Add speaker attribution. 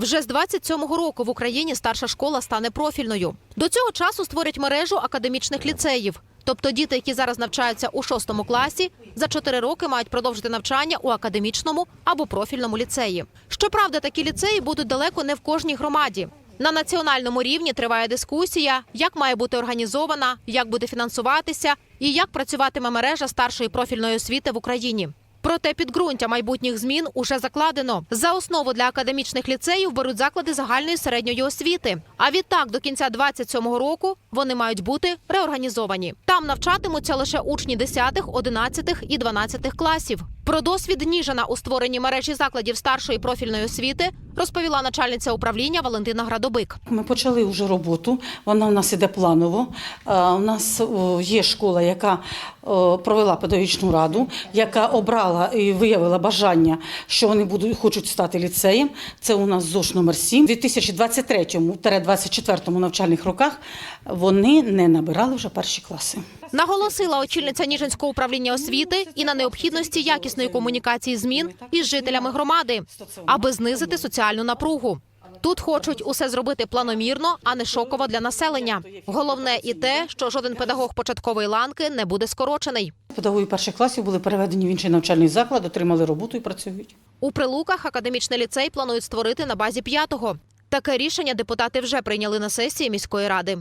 Speaker 1: Вже з 27-го року в Україні старша школа стане профільною. До цього часу створять мережу академічних ліцеїв. Тобто діти, які зараз навчаються у шостому класі, за чотири роки мають продовжити навчання у академічному або профільному ліцеї. Щоправда, такі ліцеї будуть далеко не в кожній громаді. На національному рівні триває дискусія, як має бути організована, як буде фінансуватися і як працюватиме мережа старшої профільної освіти в Україні. Проте підґрунтя майбутніх змін уже закладено. За основу для академічних ліцеїв беруть заклади загальної середньої освіти. А відтак до кінця 27-го року вони мають бути реорганізовані. Там навчатимуться лише учні 10, 11 і 12 класів. Про досвід Ніжина у створенні мережі закладів старшої профільної освіти розповіла начальниця управління Валентина Градобик.
Speaker 2: Ми почали вже роботу. Вона у нас іде планово. Е, У нас є школа, яка провела педагогічну раду, яка обрала і виявила бажання, що вони будуть хочуть стати ліцеєм. Це у нас ЗОШ номер 7. У 2023-2024 навчальних роках вони не набирали вже перші класи.
Speaker 1: Наголосила очільниця Ніжинського управління освіти і на необхідності якісної комунікації змін із жителями громади, аби знизити соціальну напругу. Тут хочуть усе зробити планомірно, а не шоково для населення. Головне і те, що жоден педагог початкової ланки не буде скорочений.
Speaker 2: Педагоги перших класів були переведені в інший навчальний заклад, отримали роботу і працюють.
Speaker 1: У Прилуках академічний ліцей планують створити на базі п'ятого. Таке рішення депутати вже прийняли на сесії міської ради.